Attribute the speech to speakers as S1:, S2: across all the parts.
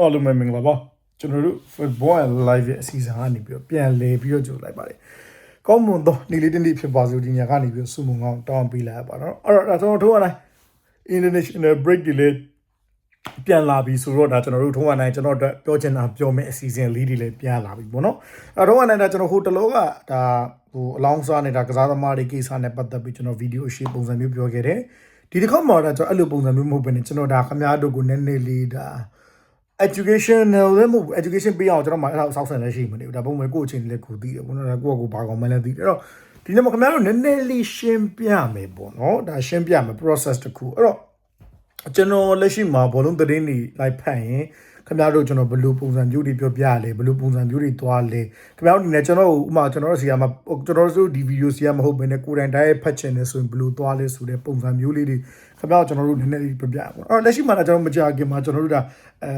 S1: အားလုံးပဲမင်္ဂလာပါကျွန်တော်တို့ football and live ရဲ့အစီအစဉ်ကနေပြီးတော့ပြန်လည်ပြီးတော့ကြိုလိုက်ပါတယ်ကောင်းမွန်သောနေ့လေးတစ်နေ့ဖြစ်ပါစို့ဒီညကနေပြီးတော့စုမုံကောင်းတောင်းပေးလိုက်ရပါတော့အဲ့တော့ဒါကျွန်တော်တို့ကလည်း international break တွေလည်းပြန်လာပြီဆိုတော့ဒါကျွန်တော်တို့ထုံးဝနိုင်ကျွန်တော်တို့ပြောချင်တာပြောမယ်အစီအစဉ်လေးတွေလည်းပြန်လာပြီပေါ့နော်အဲ့တော့ထုံးဝနိုင်ဒါကျွန်တော်ဟိုတလောကဒါဟိုအလောင်းစားနေတာကစားသမားတွေကိစ္စနဲ့ပတ်သက်ပြီးကျွန်တော်ဗီဒီယိုရှေ့ပုံစံမျိုးပြောခဲ့တယ်ဒီတစ်ခါမှတော့ကျွန်တော်အဲ့လိုပုံစံမျိုးမဟုတ်ဘဲနဲ့ကျွန်တော်ဒါခမားတို့ကိုနည်းနည်းလေးဒါ education လည်းမဟုတ်ဘူး education ပေးအောင်ကျွန်တော်မှအဲ့ဒါစောက်ဆန်လည်းရှိမနေဘူးဒါပုံမဲ့ကိုယ့်အချင်းလည်းကိုသိတယ်ဘုန်းတော်ကကိုယ့်ကိုဘာကောင်မှလည်းသိတယ်အဲ့တော့ဒီနေ့မှာခင်ဗျားတို့နည်းနည်းလေးရှင်းပြမယ်ပေါ့နော်ဒါရှင်းပြမယ် process တစ်ခုအဲ့တော့ကျွန်တော်လက်ရှိမှာဘောလုံးသတင်းတွေလိုက်ဖတ်ရင် ခင်ဗျားတို့ကျွန်တော်ဘယ်လိုပုံစံမျိုးတွေပြောပြရလဲဘယ်လိုပုံစံမျိုးတွေသွားလဲခင်ဗျားတို့အနေနဲ့ကျွန်တော်ဥမာကျွန်တော်တို့ဆီကမှာကျွန်တော်တို့ဒီဗီဒီယိုဆီကမဟုတ်ဘဲနဲ့ကိုယ်တိုင်တိုင်းဖတ်ချင်တယ်ဆိုရင်ဘယ်လိုသွားလဲဆိုတဲ့ပုံစံမျိုးလေးတွေခင်ဗျားတို့ကျွန်တော်တို့နည်းနည်းလေးပြပြပါအဲ့တော့လက်ရှိမှာကျွန်တော်မကြခင်မှာကျွန်တော်တို့ဒါအဲ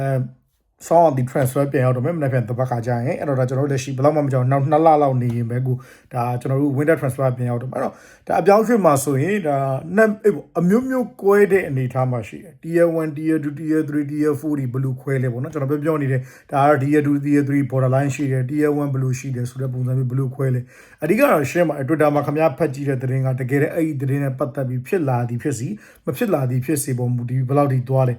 S1: ဆောင်းအောင်ဒီ transfer ပြန်ရောက်တော့မယ်မနေ့ကတပတ်ခါကြာရင်အဲ့တော့ဒါကျွန်တော်တို့လက်ရှိဘယ်တော့မှမကြောက်နောက်2လလောက်နေရင်ပဲကိုဒါကျွန်တော်တို့ winter transfer ပြန်ရောက်တော့မယ်အဲ့တော့ဒါအပြောင်းရွှေ့မှာဆိုရင်ဒါနှစ်အမျိုးမျိုးကွဲတဲ့အနေအထားမှာရှိတယ် tier 1 tier 2 tier 3 tier 4ဒီဘယ်လိုခွဲလဲပေါ့နော်ကျွန်တော်ပြောပြောနေတယ်ဒါက tier 2 tier 3 borderline ရှိတယ် tier 1ဘယ်လိုရှိတယ်ဆိုတဲ့ပုံစံမျိုးဘယ်လိုခွဲလဲအဓိကတော့ share မှာ Twitter မှာခင်ဗျားဖတ်ကြည့်တဲ့သတင်းကတကယ်လည်းအဲ့ဒီသတင်းနဲ့ပတ်သက်ပြီးဖြစ်လာသည်ဖြစ်စီမဖြစ်လာသည်ဖြစ်စီပုံမူဒီဘယ်လောက်ထိသွားလဲ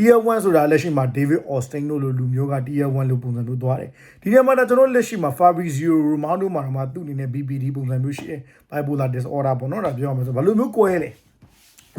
S1: tier 1ဆိုတာလက်ရှိမှာ David Austin တို့လိုလူမျိုးက tier 1လို့ပုံစံမျိုးသွားတယ်ဒီထဲမှာတော့ကျွန်တော်လက်ရှိမှာ Fabrizio Romano မှာတော့သူ့အနေနဲ့ BPD ပုံစံမျိုးရှိတယ် bipolar disorder ပေါ့နော်ဒါပြောရမှာဆိုဘာလို့မျိုးကွဲလဲ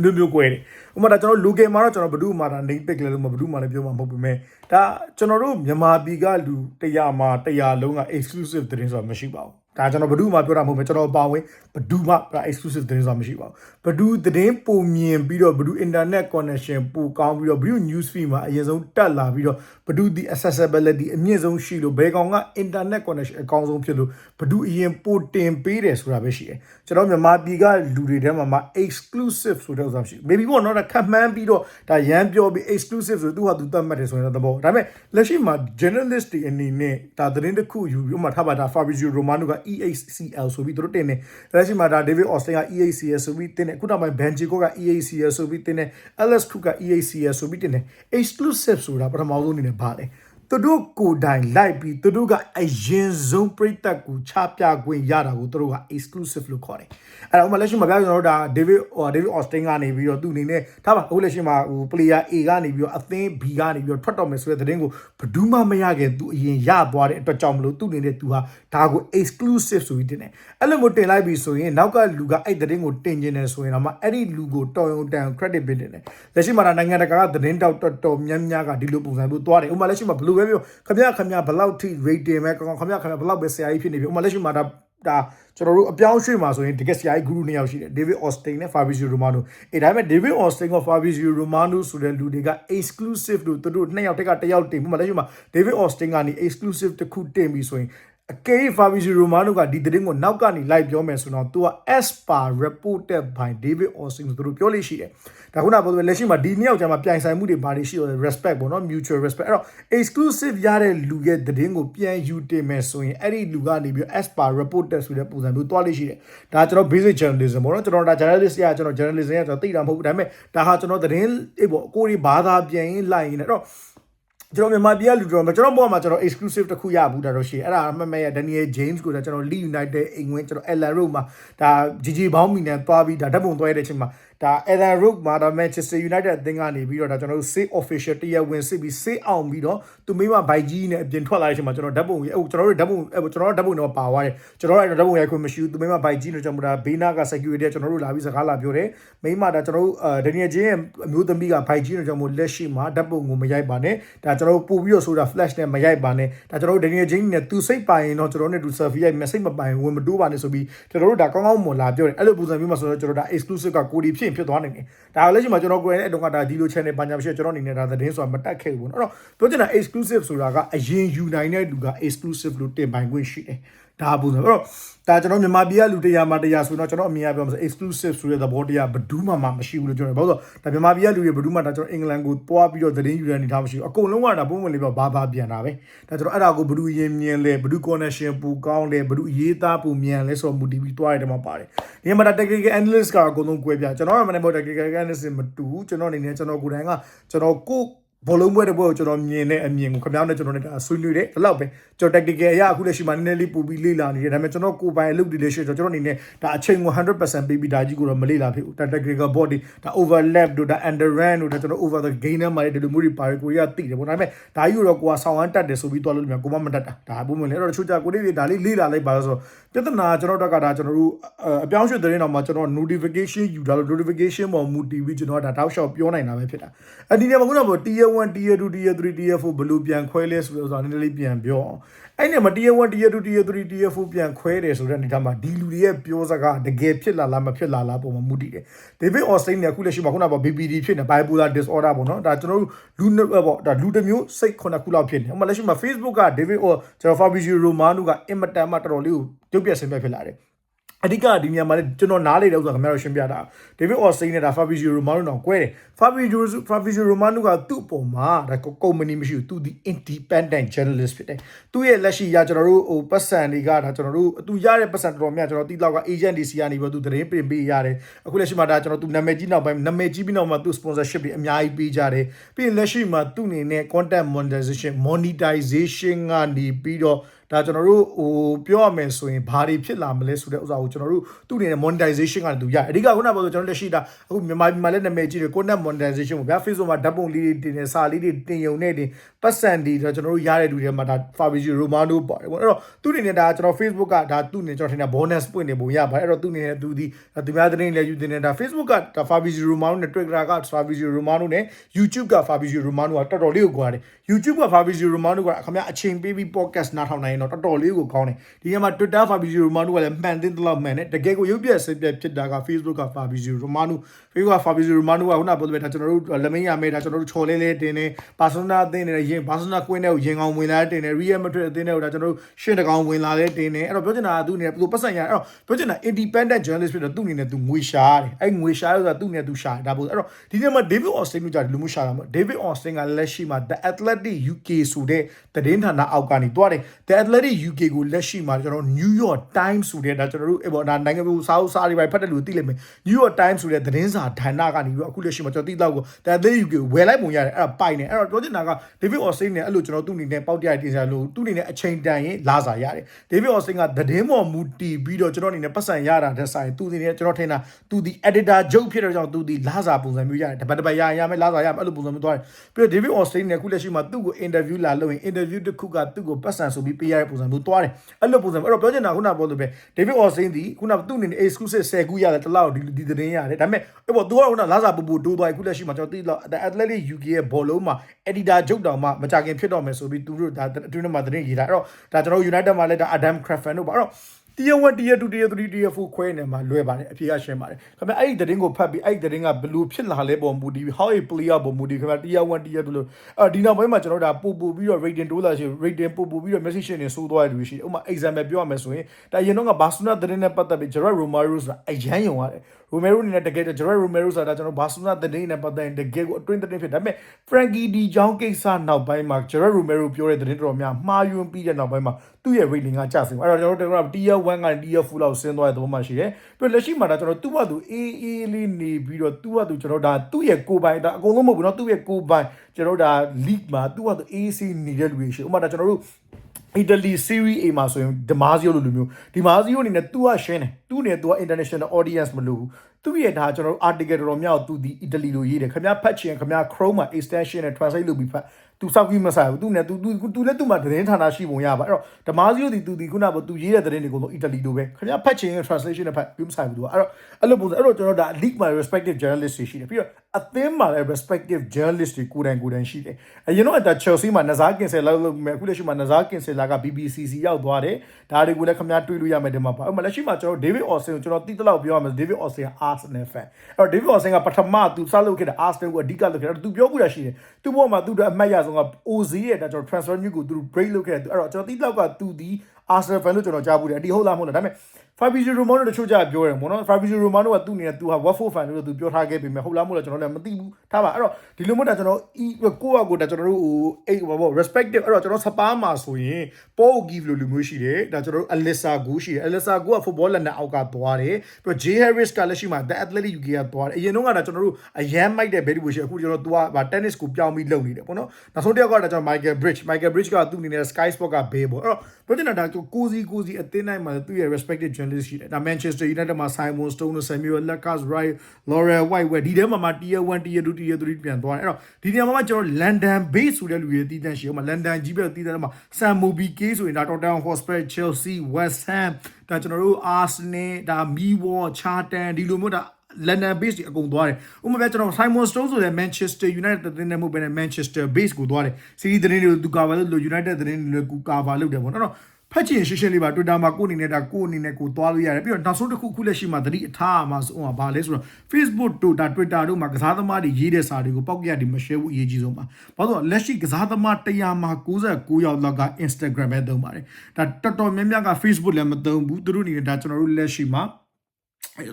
S1: မျိုးမျိုးကွဲတယ်ဥပမာဒါကျွန်တော်လူကယ်မှာတော့ကျွန်တော်ဘဒုမှာဒါ name pick လဲလို့မဘဒုမှာလည်းပြောမှာမဟုတ်ပေမဲ့ဒါကျွန်တော်တို့မြန်မာပြည်ကလူ100မှာ100လုံးက exclusive သတင်းဆိုတာမရှိပါဘူး ဒါကျွန်တော်ဘဒုမှာပြောတာမဟုတ်ဘူးကျွန်တော်ပါဝင်ဘဒုမှာ exclusive သတင်းဆိုတာမရှိပါဘူးဘဒုသတင်းပုံမြင်ပြီးတော့ဘဒု internet connection ပိုကောင်းပြီးတော့ဘဒု news feed မှာအရင်ဆုံးတက်လာပြီးတော့ ဘဒုဒီ accessibility အမြင့်ဆုံးရှိလို့ဘယ်ကောင်က internet connection အကောင်းဆုံးဖြစ်လို့ဘဒုအရင်ပိုတင်ပေးတယ်ဆိုတာပဲရှိတယ်ကျွန်တော်မြန်မာပြည်ကလူတွေထဲမှာမှာ exclusive ဆိုတဲ့ဥစ္စာရှိ maybe ပေါ့နော်ဒါခက်မှန်းပြီးတော့ဒါရမ်းပြောပြီး exclusive ဆိုသူဟာသူသတ်မှတ်တယ်ဆိုရင်တော့သဘောဒါပေမဲ့လက်ရှိမှာ journalist တွေအနေနဲ့ဒါသတင်းတစ်ခုယူပြီးမှထားပါဒါ Fabrizio Romano က EACL ဆိုပြီးသူတို့တင်တယ်လက်ရှိမှာဒါ David Austin က EACL ဆိုပြီးတင်တယ်အခုနောက်ပိုင်း Benjico က EACL ဆိုပြီးတင်တယ် Alex Cook က EACL ဆိုပြီးတင်တယ် exclusive ဆိုတာပထမဆုံးအနေနဲ့ပါတယ် သူတို့ကိုယ်တိုင်လိုက်ပြီးသူတို့ကအရင်ဆုံးပြိသက်ကိုချပြခွင့်ရတာကိုသူတို့က exclusive လို့ခေါ်တယ်။အဲ့တော့ဥပမာလက်ရှိမှာပြောကျွန်တော်တို့ဒါ David ဟို David Austin ကနေပြီးတော့သူ့အနေနဲ့ထားပါအခုလက်ရှိမှာဟို player A ကနေပြီးတော့အသင်း B ကနေပြီးတော့ထွက်တော့မယ်ဆိုတဲ့သတင်းကိုဘယ်သူမှမရခဲ့သူအရင်ရသွားတဲ့အတွက်ကြောင့်မလို့သူ့အနေနဲ့သူဟာဒါကို exclusive ဆိုပြီးတင်တယ်။အဲ့လိုမျိုးတင်လိုက်ပြီးဆိုရင်နောက်ကလူကအဲ့သတင်းကိုတင်ကျင်တယ်ဆိုရင်တော့မှအဲ့ဒီလူကိုတော်ရုံတန် credit ပေးတယ်။လက်ရှိမှာနိုင်ငံတကာကသတင်းတောက်တော်တော်များများကဒီလိုပုံစံမျိုးသွားတယ်။ဥပမာလက်ရှိမှာဘယ်လိုပဲပြောခမရခမရဘယ်လောက်ထိ rating ပဲကောင်းခမရခမရဘယ်လောက်ပဲဆရာကြီးဖြစ်နေပြီဥပမာလက်ရှိမှာဒါဒါကျွန်တော်တို့အပြောင်းရွှေ့မှာဆိုရင်တကယ်ဆရာကြီးဂရုနှစ်ယောက်ရှိတယ် David Austin နဲ့ Fabrizio Romano အဲဒါပေမဲ့ David Austin က Fabrizio Romano ဆိုတဲ့လူတွေက exclusive လို့သူတို့နှစ်ယောက်တက်ကတစ်ယောက်တင်ဥပမာလက်ရှိမှာ David Austin ကနေ exclusive တစ်ခုတင်ပြီးဆိုရင် အကေဖာဗီဇီရိုမာနိုကဒီသတင်းကိုနောက်ကနေလိုက်ပြောမယ်ဆိုတော့ तू က as per reported by David Austin ဆိုသူတို့ပြောလို့ရှိတယ်။ဒါခုနကပြောလို့လက်ရှိမှာဒီနှစ်ယောက်ကြားမှာပြိုင်ဆိုင်မှုတွေဘာတွေရှိရလဲ respect ပေါ့နော် mutual respect အဲ့တော့ exclusive ရတဲ့လူရဲ့သတင်းကိုပြန်ယူတင်မယ်ဆိုရင်အဲ့ဒီလူကနေပြီး as per reported ဆိုတဲ့ပုံစံမျိုးတွားလို့ရှိတယ်။ဒါကျွန်တော် basic journalism ပေါ့နော်ကျွန်တော်ဒါ journalist ရကျွန်တော် journalism ရကျွန်တော်သိတာမဟုတ်ဘူးဒါပေမဲ့ဒါဟာကျွန်တော်သတင်းအေးပေါ့ကိုရီဘာသာပြန်ရင်လိုက်ရင်အဲ့တော့ ကျွန်တော်မြန်မာပြည်ကလူတော်ကျွန်တော်ဘောမှာကျွန်တော် exclusive တစ်ခုရဘူးဒါတော့ရှိအဲ့ဒါအမှတ်မဲ့ရ Daniel James ကိုကျွန်တော် Leeds United အိမ်ဝင်ကျွန်တော် Ellen Road မှာဒါ GG ဘောင်းမီနဲ့တွားပြီးဒါဓာတ်ပုံတွဲတဲ့အချိန်မှာ ဒါ Ellen Road မှာဒါ Manchester United အသင်းကနေပြီးတော့ဒါကျွန်တော်တို့ say official တရားဝင်စစ်ပြီး say အောင်ပြီးတော့သူမိမဘိုက်ကြီးနဲ့အပြင်ထွက်လာတဲ့အချိန်မှာကျွန်တော်ဓာတ်ပုံကြီးအဲ့ကျွန်တော်တို့ဓာတ်ပုံအဲ့ကျွန်တော်တို့ဓာတ်ပုံတော့ပါသွားတယ်ကျွန်တော်တို့ဓာတ်ပုံရိုက်ခွင့်မရှိဘူးသူမိမဘိုက်ကြီးနဲ့ကျွန်တော်တို့ဒါဘေးနာက security ကကျွန်တော်တို့လာပြီးစကားလာပြောတယ်မိမဒါကျွန်တော်တို့အာ Daniel James ရဲ့အမျိုးသမီးကဘိုက်ကြီးနဲ့ကျွန်တော်တို့လက်ရှိမှာဓာတ်ပုံကိုမရိုက်ပါနဲ့ဒါကျွန်တော်တို့ပို့ပြီးတော့ဆိုတာ flash နဲ့မရိုက်ပါနဲ့ဒါကျွန်တော်တို့ Daniel James နဲ့သူစိတ်ပိုင်ရင်တော့ကျွန်တော်နဲ့သူ selfie ရိုက် message မပိုင်ဝင်မတိုးပါနဲ့ဆိုပြီးကျွန်တော်တို့ဒါကောင်းကောင်းမွန်လာပြောတယ်အဲ့လိုပုံစံမျိုးမှာဆိုတော့ကျွန်တော်ဒါ exclusive ကကိုဒီဖြစ်ရင်ဖြစ်သွားနိုင်တယ်ဒါလည်းရှိမှာကျွန်တော်ကိုယ်နဲ့အတုံးကဒါဒီလို channel ဘာညာမရှိကျွန်တော်အနေနဲ့ဒါသတင်းဆိုတာမတက်ခဲ့ဘူးပေါ့နော်အဲ့တော့ပြောချင်တာ exclusive ဆိုတာကအရင်ယူနိုင်တဲ့လူက exclusive လို့တင်ပိုင်ခွင့်ရှိတယ် ဒါပုံစံအဲ့တော့ဒါကျွန်တော်မြန်မာပြည်ကလူတရားမှာတရားဆိုတော့ကျွန်တော်အမြင်အပြောမှာ exclusive ဆိုတဲ့သဘောတရားဘယ်သူမှမရှိဘူးလို့ကျွန်တော်ပြောတော့ဒါမြန်မာပြည်ကလူတွေဘယ်သူမှဒါကျွန်တော်အင်္ဂလန်ကိုတွားပြီးတော့သတင်းယူရအနေထားမရှိဘူးအကုန်လုံးကဒါပုံမှန်လေးပြောဘာဘာပြန်တာပဲဒါကျွန်တော်အဲ့ဒါကိုဘယ်သူရင်မြင်လဲဘယ်သူ connection ပူကောင်းလဲဘယ်သူရေးသားပူမြန်လဲဆိုတော့မူတည်ပြီးတွားရတယ်မှာပါတယ်ဒီမှာ technical analyst ကအကုန်လုံး꿰ပြကျွန်တော်ကမနေ့က technical analyst မတူဘူးကျွန်တော်အနေနဲ့ကျွန်တော်ကိုယ်တိုင်ကကျွန်တော်ကို ဘောလုံးပွဲတစ်ပွဲကိုကျွန်တော်မြင်တဲ့အမြင်ကိုခင်ဗျားနဲ့ကျွန်တော်နဲ့ဒါဆွေးနွေးတယ်ဒီလောက်ပဲကျွန်တော် tactical အရာအခုလက်ရှိမှာနည်းနည်းလေးပို့ပြီးလေ့လာနေတယ်ဒါပေမဲ့ကျွန်တော်ကိုယ်ပိုင်အလုပ်တွေလေးရှိကျွန်တော်အနေနဲ့ဒါအချိန်ကို100%ပေးပြီးဒါကြီးကိုတော့မလေ့လာဖြစ်ဘူးဒါ tactical board တွေဒါ overlap တို့ဒါ under run တို့ဒါကျွန်တော် over the game နဲ့မှာဒီလိုမျိုးတွေပါတယ်ကိုရီးယားသိတယ်ပေါ့ဒါပေမဲ့ဒါကြီးကိုတော့ကိုကဆောင်းဝမ်းတက်တယ်ဆိုပြီးသွားလို့မြန်ကိုမမတက်တာဒါပုံမှန်လေအဲ့တော့တချို့ကြကိုလေးတွေဒါလေးလေ့လာလိုက်ပါဆိုပြဿနာကျွန်တော်တို့ကဒါကျွန်တော်တို့အပြောင်းရွှေ့တဲ့နောက်မှာကျွန်တော် notification ယူတာလို့ notification ပေါ်မူတည်ပြီးကျွန်တော်ကဒါတောက်လျှောက်ပြောနိုင်တာပဲဖြစ်တာအဒီနေ့မှာခုနက tier 1 tier 2 tier 3 tier 4ဘယ်လိုပြန်ခွဲလဲဆိုတော့ဆိုတာနည်းနည်းလေးပြန်ပြောအောင်အဲ့နဲ့မှာ tier 1 tier 2 tier 3 tier 4ပြန်ခွဲတယ်ဆိုတဲ့အနေထားမှာဒီလူတွေရဲ့ပြောစကားတကယ်ဖြစ်လာလားမဖြစ်လာလားပုံမှာမူတည်တယ် David Austin เนี่ยအခုလက်ရှိမှာခုနက BPD ဖြစ်နေ bipolar disorder ပေါ့နော်ဒါကျွန်တော်တို့လူနှစ်ပေါ့ဒါလူတစ်မျိုးစိတ်ခုနှစ်ခုလောက်ဖြစ်နေဟိုမှာလက်ရှိမှာ Facebook က David ဟိုကျွန်တော် Fabrizio Romano ကအင်မတန်မှတော်တော်လေးကိုပြုတ်ပြဆင်းပြဖြစ်လာတယ် အဓိကဒီနေရာမှာလည်းကျွန်တော်နားလေတဲ့ဥစ္စာခင်ဗျားတို့ရှင်းပြတာဒေးဗစ်အော်စိန်နဲ့ဒါ Fabrizio Romano တော့ကွဲတယ် Fabrizio Fabrizio Romano ကသူ့အပေါ်မှာဒါကုမ္ပဏီမရှိဘူးသူဒီ independent journalist ဖြစ်တယ်သူ့ရဲ့လက်ရှိရကျွန်တော်တို့ဟိုပတ်စံတွေကဒါကျွန်တော်တို့သူရတဲ့ပတ်စံတော်တော်များကျွန်တော်တိလောက်က agent တွေစီကနေပြီးတော့သူသတင်းပြင်ပေးရတယ်အခုလက်ရှိမှာဒါကျွန်တော်သူနာမည်ကြီးနောက်ပိုင်းနာမည်ကြီးပြီးနောက်မှာသူ sponsorship တွေအများကြီးပေးကြတယ်ပြီးရင်လက်ရှိမှာသူ့အနေနဲ့ content monetization monetization ကနေပြီးတော့ ဒါကျွန်တော်တို့ဟိုပြောရမယ်ဆိုရင်ဘာတွေဖြစ်လာမလဲဆိုတဲ့ဥစ္စာကိုကျွန်တော်တို့သူ့အနေနဲ့ monetization ကနေသူရအဓိကခုနကပြောဆိုကျွန်တော်လက်ရှိတာအခုမြန်မာပြည်မှာလည်းနာမည်ကြီးတယ် content monetization ကိုဗျာ Facebook မှာဓာတ်ပုံလေးတွေတင်နေစာလေးတွေတင်ယုံနေတင်ပတ်စံတွေဒါကျွန်တော်တို့ရတဲ့လူတွေမှာဒါ Fabrizio Romano ပါတယ်ပေါ့အဲ့တော့သူ့အနေနဲ့ဒါကျွန်တော် Facebook ကဒါသူ့အနေနဲ့ကျွန်တော်ထင်တာ bonus ပွင့်နေပုံရပါတယ်အဲ့တော့သူ့အနေနဲ့သူဒီသူများသတင်းလည်းယူတင်နေတာ Facebook ကဒါ Fabrizio Romano နဲ့ Twitter က Fabrizio Romano နဲ့ YouTube က Fabrizio Romano ကတော်တော်လေးကိုကြွားတယ် YouTube က Fabrizio Romano ကခင်ဗျာအချိန်ပေးပြီး podcast နားထောင်နိုင်ရင်တော့တော်တော်လေးကိုကောင်းတယ်ဒီကမှာ Twitter Fabrizio Romano ကလည်းမှန်တင်တလောက်မှန်တယ်တကယ်ကိုရုပ်ပြဆက်ပြဖြစ်တာက Facebook က Fabrizio Romano Facebook က Fabrizio Romano ကခုနပြောတဲ့ဒါကျွန်တော်တို့လက်မင်းရမဲဒါကျွန်တော်တို့ချော်လဲလဲတင်နေ Barcelona အသင်းနဲ့ရင် Barcelona ကွင်းတဲ့ကိုရင်ကောင်ဝင်လာတင်နေ Real Madrid အသင်းနဲ့ကိုဒါကျွန်တော်တို့ရှင်းတကောင်ဝင်လာလဲတင်နေအဲ့တော့ပြောချင်တာကသူအနေနဲ့သူပတ်စံရအဲ့တော့ပြောချင်တာ independent journalist ဖြစ်တော့သူအနေနဲ့သူငွေရှာတယ်အဲ့ငွေရှာရဆိုတာသူအနေနဲ့သူရှာတယ်ဒါပို့အဲ့တော့ဒီနေ့မှာ David Austin တို့ကြာလူမှုရှာတာမှာ David Austin ကလက်ရှိမှာ The Athletic UK ဆိုတဲ့သတင်းဌာနအောက်ကနေတွားတယ် The Athletic UK ကိုလက်ရှိမှာကျွန်တော် New York Times ဆိုတဲ့ဒါကျွန်တော်တို့အဲ့ပေါ်ဒါနိုင်ငံပြည်စာအုပ်စာတွေပဲဖတ်တယ်လို့သိလိမ့်မယ် New York Times ဆိုတဲ့သတင်းစာဌာနကနေပြီးတော့အခုလက်ရှိမှာကျွန်တော်သိတော့ကို The Athletic UK ကိုဝယ်လိုက်ပုံရတယ်အဲ့ဒါပိုင်တယ်အဲ့တော့ပြောချင်တာက David Austin နဲ့အဲ့လိုကျွန်တော်သူ့အနေနဲ့ပေါက်တရားတင်စားလို့သူ့အနေနဲ့အချိန်တန်ရင်လာစာရတယ် David Austin ကသတင်းပေါ်မူတည်ပြီးတော့ကျွန်တော်အနေနဲ့ပတ်စံရတာတဲ့ဆိုင်သူ့အနေနဲ့ကျွန်တော်ထင်တာသူဒီ editor ဂျုတ်ဖြစ်တဲ့ကြောင့်သူဒီလာစာပုံစံမျိုးရတယ်တပတ်တပတ်ရရမယ်လာစာရမယ်အဲ့လိုပုံစံမျိုးသွားတယ်ပြီးတော့ David Austin နဲ့အခုလက်ရှိမှာသူ့ကို interview လာလုပ်ရင် interview တစ်ခုကသူ့ကိုပတ်စံဆိုပြီးပေးရတဲ့ပုံစံမျိုးသွားတယ်အဲ့လိုပုံစံအဲ့တော့ပြောချင်တာခုနပြောလို့ပဲ David Austin ဒီခုနသူ့အနေနဲ့ exclusive 10ခုရတယ်တလောက်ဒီဒီသတင်းရတယ်ဒါပေမဲ့အဲ့ပေါ်သူကခုနလာစာပူပူတိုးသွားအခုလက်ရှိမှာကျွန်တော်သိတော့ Athletic UK ရဲ့ဘောလုံးမှာ editor ဂျုတ်တောင်မှမကြခင်ဖြစ်တော့မယ်ဆိုပြီးသူတို့ဒါအတွင်းမှာသတင်းရေးတာအဲ့တော့ဒါကျွန်တော် United မှာလည်းဒါ Adam Craven တို့ပါအဲ့တော့ tier 1 tier 2 tier 3 tier 4ခွဲနေမှာလွယ်ပါတယ်အဖြေကရှင်းပါတယ်ခင်ဗျအဲ့ဒီသတင်းကိုဖတ်ပြီးအဲ့ဒီသတင်းကဘယ်လိုဖြစ်လာလဲပုံမူတည်ပြီး how a player ပုံမူတည်ခင်ဗျ tier 1 tier 2လို့အဲဒီနောက်ပိုင်းမှာကျွန်တော်ဒါပို့ပို့ပြီးတော့ rating တိုးလာရှိ rating ပို့ပို့ပြီးတော့ message တွေစိုးသွားတဲ့လူရှိတယ်ဥပမာ example ပြောရမယ်ဆိုရင်ဒါရင်တော့က Barcelona သတင်းနဲ့ပတ်သက်ပြီး Gerard Romero ဆိုတာအရန်ယုံရတယ် Romero အနေနဲ့တကယ် Gerard Romero ဆိုတာကျွန်တော် Barcelona သတင်းနဲ့ပတ်သက်ရင်တကယ်ကိုအတွင်းသတင်းဖြစ်ဒါပေမဲ့ Frankie De Jong ကိစ္စနောက်ပိုင်းမှာ Gerard Romero ပြောတဲ့သတင်းတော်များမှားယွင်းပြီးတဲ့နောက်ပိုင်းမှာသူ့ရဲ့ rating ကကျဆင်းအဲ့တော့ကျွန်တော်တို့ tier 1ကနေ tier 4လောက်ဆင်းသွားတဲ့သဘောမှရှိတယ်ပြီးလက်ရှိမှာဒါကျွန်တော်သူ့ဘာသူအေးအေးလေးနေပြီးတော့သူ့ဘာသူကျွန်တော်ဒါသူ့ရဲ့ကိုပိုင်ဒါအကုန်လုံးမဟုတ်ဘူးเนาะသူ့ရဲ့ကိုပိုင်ကျွန်တော်ဒါ league မှာသူ့ဘာသူ AC နေတဲ့လူတွေရှိဥပမာဒါကျွန်တော်တို့အီတလီ series A မှာဆိုရင်ဒီမာဇီယိုလိုလူမျိုးဒီမာဇီယိုအနေနဲ့ तू ကရှင်းတယ် तू နဲ့ तू က international audience မလို့ဘူး သူရဲ့ဒါကျွန်တော်တို့ article တော်တော်များသူဒီအီတလီလိုရေးတယ်ခင်ဗျားဖတ်ချင်ခင်ဗျား Chrome မှာ extension နဲ့ translate လုပ်ပြီးဖတ်သူစောက်ကြီးမဆိုင်ဘူးသူနဲ့သူသူသူလည်းသူ့မှာသတင်းဌာနရှိပုံရပါအဲ့တော့ဓမားစီယိုဒီသူဒီခုနကသူရေးတဲ့သတင်းတွေကိုတော့အီတလီလိုပဲခင်ဗျားဖတ်ချင် translation နဲ့ဖတ်ပြီးမဆိုင်ဘူးသူကအဲ့တော့အဲ့လိုပုံစံအဲ့တော့ကျွန်တော်ဒါ league မှာ respective journalist တွေရှိတယ်ပြီးတော့ အသင်းမှာလည်း respective journalist တွေကိုယ်တိုင်ကိုယ်တိုင်ရှိတယ်အရင်တော့အတာ Chelsea မှာနဇာကင်ဆယ်လာလို့မယ်အခုလက်ရှိမှာနဇာကင်ဆယ်လာက BBC စီရောက်သွားတယ်ဒါတွေကိုလည်းခင်ဗျားတွေးလို့ရမယ်ဒီမှာပါအဲ့မှာလက်ရှိမှာကျွန်တော် David Austin ကိုကျွန်တော်တိတလောက်ပြောရမယ် David Austin က Arsenal fan အဲ့တော့ David Austin ကပထမသူစလုပ်ခဲ့တဲ့ Arsenal ကိုအဓိကလုပ်ခဲ့တယ်သူပြောခုတာရှိတယ်သူ့ဘောမှာသူ့အမှတ်ရဆုံးက Ozil ရဲ့ဒါကျွန်တော် transfer news ကိုသူ break လုပ်ခဲ့တယ်အဲ့တော့ကျွန်တော်တိတလောက်ကသူဒီ Arsenal fan လို့ကျွန်တော်ကြားဘူးတယ်အတီဟုတ်လားမဟုတ်လားဒါပေမဲ့ Fabrizio Romano တချို့ကြပြောတယ်ပေါ့နော် Fabrizio Romano ကသူ့အနေနဲ့သူဟာ Watford fan လို့သူပြောထားခဲ့ပေမဲ့ဟုတ်လားမဟုတ်လားကျွန်တော်လည်းမသိဘူးထားပါအဲ့တော့ဒီလိုမျိုးဒါကျွန်တော်ဤကိုယ့်အကိုဒါကျွန်တော်တို့ဟိုအဲ့ဟိုပေါ့ respective အဲ့တော့ကျွန်တော်စပါးမှာဆိုရင် Paul Give လို့လူမျိုးရှိတယ်ဒါကျွန်တော်တို့ Alissa Gu ရှိတယ် Alissa Gu က football လက်နဲ့အောက်ကသွားတယ်ပြီးတော့ J Harris ကလက်ရှိမှာ The Athletic UK ကသွားတယ်အရင်တော့ကဒါကျွန်တော်တို့အရန်မိုက်တဲ့ Betty Bush အခုကျွန်တော်သူကဗာ tennis ကိုပြောင်းပြီးလုပ်နေတယ်ပေါ့နော်နောက်ဆုံးတစ်ယောက်ကဒါကျွန်တော် Michael Bridge Michael Bridge ကသူ့အနေနဲ့ Sky Sport ကဘေးပေါ့အဲ့တော့ပြောချင်တာဒါကိုစီကိုစီအသင်းတိုင်းမှာသူ့ရဲ့ respected journalist ရှိတယ်ဒါ Manchester United မှာ Simon Stone နဲ့ Samuel Lucas Wright Laurel White ဒီထဲမှာမှ tier 1 tier 2 tier 3ပြန်သွားတယ်အဲ့တော့ဒီနေရာမှာမှကျွန်တော် London base ဆိုတဲ့လူတွေတည်တံ့ရှိအောင်မှာ London ကြီးပဲတည်တံ့မှာ Sam Moby K ဆိုရင်ဒါ Tottenham Hotspur Chelsea West Ham ဒါကျွန်တော်တို့ Arsenal ဒါ Millwall Charlton ဒီလိုမျိုးဒါ London base တွေအကုန်သွားတယ်။ဥပမာပြကျွန်တော် Simon Stone ဆိုတဲ့ Manchester United တင်းနဲ့မဟုတ်ဘဲနဲ့ Manchester base ကိုသွားတယ်။ Serie သတင်းတွေကိုသူ cover လုပ်လို့ United သတင်းတွေကို cover လုပ်တယ်ပေါ့နော်။ ဖတ်ချင်ရှင်းရှင်းလေးပါ Twitter မှာကိုအနေနဲ့ဒါကိုအနေနဲ့ကိုသွားလို့ရတယ်ပြီးတော့နောက်ဆုံးတစ်ခုခုလက်ရှိမှာသတိအထားမှာဆိုတော့ဗာလဲဆိုတော့ Facebook တို့ဒါ Twitter တို့မှာကစားသမားတွေရေးတဲ့စာတွေကိုပောက်ကြရဒီမ share ဘူးအရေးကြီးဆုံးပါဘာလို့လက်ရှိကစားသမား100မှာ69ယောက်လောက်က Instagram ပဲသုံးပါတယ်ဒါတော်တော်များများက Facebook လည်းမသုံးဘူးသူတို့အနေနဲ့ဒါကျွန်တော်တို့လက်ရှိမှာ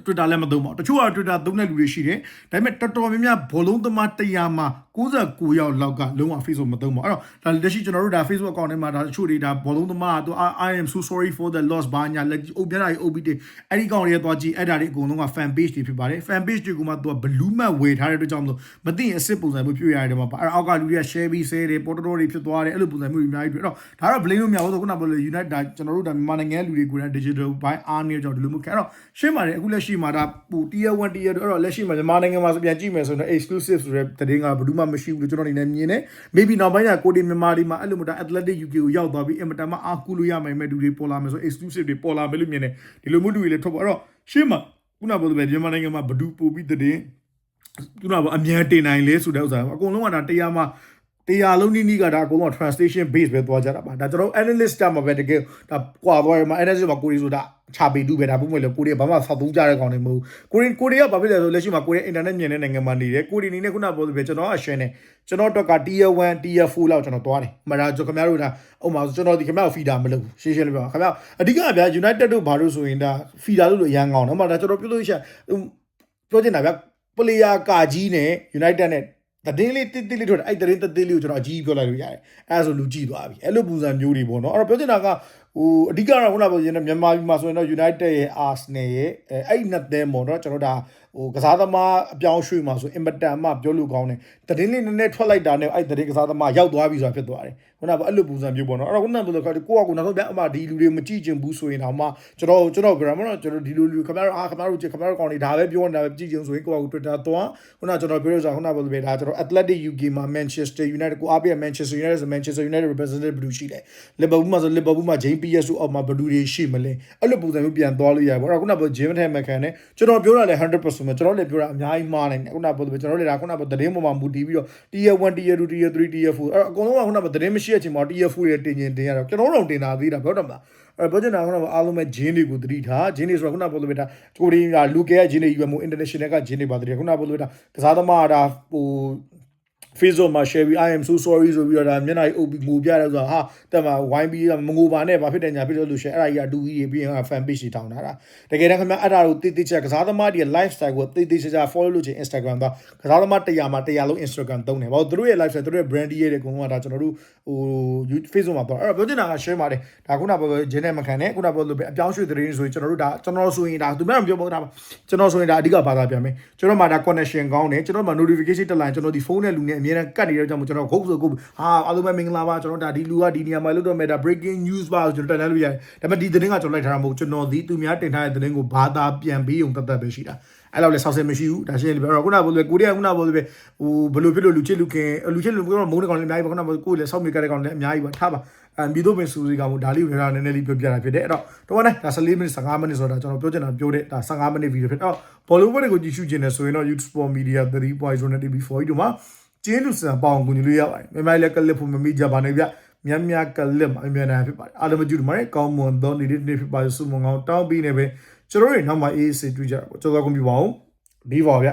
S1: Twitter လည်းမသုံးပါဘူးတချို့က Twitter သုံးတဲ့လူတွေရှိတယ်ဒါပေမဲ့တော်တော်များများဘောလုံးသမား100မှာ69ယောက်လောက်ကလုံးဝ Facebook မသုံးပါဘူးအဲ့တော့ဒါလက်ရှိကျွန်တော်တို့ဒါ Facebook account ထဲမှာဒါတချို့တွေဒါဘောလုံးသမားကသူ I am so sorry for the loss ဘာညာလက်အုပ်ပြတာကြီးအုပ်ပြီးတယ်အဲ့ဒီ account တွေသွားကြည့်အဲ့ဒါတွေအကုန်လုံးက fan page တွေဖြစ်ပါတယ် fan page တွေကမှသူက blue map ဝေထားတဲ့အတွက်ကြောင့်မလို့မသိရင်အစ်စ်ပုံစံမျိုးပြရတယ်မှာပါအဲ့အောက်ကလူတွေက share ပြီး share တွေ portal တွေဖြစ်သွားတယ်အဲ့လိုပုံစံမျိုးတွေအများကြီးတွေ့အဲ့တော့ဒါတော့ blame လို့မရဘူးဆိုခုနကပြောလို့ United ဒါကျွန်တော်တို့ဒါမြန်မာနိုင်ငံလူတွေကိုယ်တိုင် digital ဘိုင်းအားနေကြောင့်ဒီလိုမျိုးခဲ့အဲ့တော့ရှင်းပါတယ်အခုလက်ရှိမှာဒါပူ tier 1 tier 2အဲ့တော့လက်ရှိမှာမြန်မာနိုင်ငံမှာဆိုပြန်ကြည့်မယ်ဆိုတော့ exclusive ဆိုတဲ့သတင်းကဘယ်သူမှမရှိဘူးလို့ကျွန်တော်အနေနဲ့မြင်တယ် maybe နောက်ပိုင်းကျကိုဒီမြန်မာဒီမှာအဲ့လိုမျိုးဒါ athletic UK ကိုရောက်သွားပြီးအင်မတန်မှအားကူလို့ရမယ်မဲ့လူတွေပေါ်လာမယ်ဆို exclusive တွေပေါ်လာမယ်လို့မြင်တယ်ဒီလိုမျိုးလူတွေလည်းထွက်ပေါ်အဲ့တော့ရှင်းမှာခုနကပြောတဲ့မြန်မာနိုင်ငံမှာဘဒူပို့ပြီးသတင်းခုနကအမြန်တင်နိုင်လဲဆိုတဲ့ဥစ္စာအကုန်လုံးကဒါတရားမှာ တရားလုံးနီးနီးကဒါအကုန်လုံး translation base ပဲသွားကြတာပါဒါကျွန်တော် analyst ကြမှာပဲတကယ်ဒါကွာသွားရမှာ analyst မှာကိုရီဆိုတာချပေတူပဲဒါပုံမှန်လေကိုရီဘာမှဆောက်သုံးကြတဲ့ကောင်တွေမဟုတ်ကိုရီကိုရီကဘာဖြစ်လဲဆိုလက်ရှိမှာကိုရီ internet မြင်တဲ့နိုင်ငံမှာနေတယ်ကိုရီနေနဲ့ခုနပြောသလိုပဲကျွန်တော်အရှင်းနေကျွန်တော်တော့က tier 1 tier 4လောက်ကျွန်တော်သွားတယ်မဒါကျွန်တော်ခင်ဗျားတို့ဒါဥမာကျွန်တော်ဒီခင်ဗျားကို feeder မလုပ်ဘူးရှင်းရှင်းလေးပြောခင်ဗျားအဓိကဗျာ United တို့ဘာလို့ဆိုရင်ဒါ feeder လို့လို့အရန်ကောင်းတယ်ဥမာဒါကျွန်တော်ပြောလို့ရှိရင်ပြောချင်တာဗျာ player ကာကြီးနဲ့ United နဲ့ တည်င်းလေးတိတိလေးထွက်တယ်အဲ့တည်င်းတည်လေးကိုကျွန်တော်အကြီးပြောလိုက်လို့ရတယ်အဲ့ဒါဆိုလူကြည့်သွားပြီအဲ့လိုပုံစံမျိုးတွေပေါ့နော်အဲ့တော့ပြောချင်တာကဟိုအဓိကတော့ခုနကပြောရင်မြန်မာပြည်မှာဆိုရင်တော့ United ရဲ့ Arsenal ရဲ့အဲအဲ့နှစ်သင်းပေါ့နော်ကျွန်တော်ဒါ ဟိုကစားသမားအပြောင်းရွှေ့မှာဆိုအင်မတန်မှပြောလို့ကောင်းတယ်တည်င်းလေးနည်းနည်းထွက်လိုက်တာနဲ့အဲ့တည်င်းကစားသမားရောက်သွားပြီဆိုတာဖြစ်သွားတယ်ခုနကအဲ့လိုပုံစံမျိုးပေါ့နော်အဲ့တော့ခုနကပြောလို့ကိုယ့်အကူနောက်ဆုံးပြန်အမှဒီလူတွေမကြည့်ချင်ဘူးဆိုရင်တော့မှကျွန်တော်ကျွန်တော် grammar တော့ကျွန်တော်ဒီလူလူခင်ဗျားတို့အားခင်ဗျားတို့ခင်ဗျားတို့ကောင်းနေဒါပဲပြောနေတာပဲကြည့်ချင်ဆိုရင်ကိုယ့်အကူ Twitter သွားခုနကကျွန်တော်ပြောရစားခုနကပြောလို့ပဲဒါကျွန်တော် Athletic UK မှာ Manchester United ကိုအားပေး Manchester United ဆို Manchester United representative ဘယ်သူရှိလဲ Liverpool မှာဆို Liverpool မှာ James Pierce အောက်မှာဘယ်သူတွေရှိမလဲအဲ့လိုပုံစံမျိုးပြန်သွားလို့ရတယ်ပေါ့အဲ့တော့ခုနကပြော Jim Tan McCann နဲ့ကျွန်တော်ပြောတာလည်း100%ပဲကျွန်တော်လည်းပြောတာအများကြီးမှားနေတယ်ခုနကပြောကျွန်တော်လည်းဒါခုနကသတင်းပေါ်မှာမူတည်ပြီးတော့ Tier 1 Tier 2 Tier 3 Tier 4အဲ့အကုန်လုံးကခုနကသတင်းမရှိတဲ့အချိန်မှာ Tier 4တွေတင်ရင်တင်ရတော့ကျွန်တော်တို့တင်တာသေးတာပြောတော့မှာအဲ့ပြောချင်တာခုနကအားလုံးပဲဂျင်းတွေကိုတတိထားဂျင်းတွေဆိုတော့ခုနကပြောလို့ပဲဒါကိုရီကလူကဲဂျင်းတွေယူမို့ international ကဂျင်းတွေပါတည်းခုနကပြောလို့ပဲဒါကစားသမားဒါဟို Facebook မှာ share ပြီး I am so sorry ဆိုပြီးတော့ဒါမျက်နှာကြီးအုပ်ပြီးငိုပြတယ်ဆိုတာဟာတက်မှာဝိုင်းပြီးမငိုပါနဲ့ဘာဖြစ်တယ်ညာဖြစ်တယ်လို့ share အဲ့ဒါကြီးကတူကြီးပြီးရင် fan page တွေထောင်ထားတာတကယ်တမ်းခင်ဗျအဲ့ဒါကိုတိတိကျကျကစားသမားတွေ lifestyle ကိုတိတိကျကျ follow လုပ်ချင် Instagram တော့ကစားသမား100မှာ100လုံး Instagram သုံးတယ်ဘာလို့သူတို့ရဲ့ lifestyle သူတို့ရဲ့ brand ရဲ့အကုန်လုံးကဒါကျွန်တော်တို့ဟို Facebook မှာတော့အဲ့တော့ပြောချင်တာက share ပါတယ်ဒါခုနကပြောဂျင်းနဲ့မခံနဲ့ခုနကပြောလို့ပဲအပြောင်းရွှေ့သတင်းဆိုရင်ကျွန်တော်တို့ဒါကျွန်တော်ဆိုရင်ဒါသူများမပြောဘူးဒါကျွန်တော်ဆိုရင်ဒါအဓိကဘာသာပြန်မယ်ကျွန်တော်မှာဒါ connection ကောင်းတယ်ကျွန်တော်မှာ notification တက်လာရင်ကျွန်တော်ဒီဖုန်းနဲ့လူနဲ့အများနဲ့ကတ်နေတဲ့ကြောင့်ကျွန်တော်ဂုတ်ဆိုဂုတ်ဟာအားလုံးပဲမင်္ဂလာပါကျွန်တော်ဒါဒီလူကဒီနေရာမှာလို့တော့မဲ့ဒါ breaking news ပါကျွန်တော်တက်လှမ်းလို့ရတယ်ဒါပေမဲ့ဒီသတင်းကကျွန်တော်လိုက်ထားတာမဟုတ်ကျွန်တော်ဒီသူများတင်ထားတဲ့သတင်းကိုဘာသာပြန်ပြီးုံတတ်တတ်ပဲရှိတာအဲ့လောက်လဲဆောက်ဆယ်မရှိဘူးဒါရှင်းလေပြောတော့ခုနကဘိုးလေကိုရီးယားခုနကဘိုးလေဟိုဘယ်လိုဖြစ်လို့လူချစ်လူခင်လူချစ်လူကတော့မုန်းတဲ့ကောင်လည်းအများကြီးပါခုနကကိုယ်လည်းဆောက်မြေကတဲ့ကောင်လည်းအများကြီးပါထားပါအမ်ဘီဒိုပင်စူစီကမို့ဒါလေးကိုလည်းနည်းနည်းလေးပြောပြတာဖြစ်တယ်အဲ့တော့တော့နဲ့ဒါ14မိနစ်15မိနစ်ဆိုတာကျွန်တော်ပြောချင်တာပြောတဲ့ဒါ15မိနစ်ဗီဒီယိုဖြစ်တော့ဘောလုံးပွဲတွေကိုကြည့်ရှုခြင်းနဲ့ဆိုရင်တော့ YouTube Sport Media 3.0နဲ့ TV4 တို့မှာ ကျင်းလူစံပေါအောင်ကူညီလို့ရပါတယ်မြန်မာလည်းကလစ်ဖို့မမိကြပါနဲ့ဗျမြတ်မြတ်ကလစ်မှာအမြဲတမ်းဖြစ်ပါတယ်အားလုံးမကြည့်လို့မရကောင်းမွန်သောနေ့နေ့ဖြစ်ပါစုမငောင်းတောင်းပြီးနေပဲကျွန်တော်တို့နောက်မှအေးအေးဆေးတွေ့ကြတာပေါ့ကြောက်ကောင်းပြီပါအောင်ဒီပါဗျ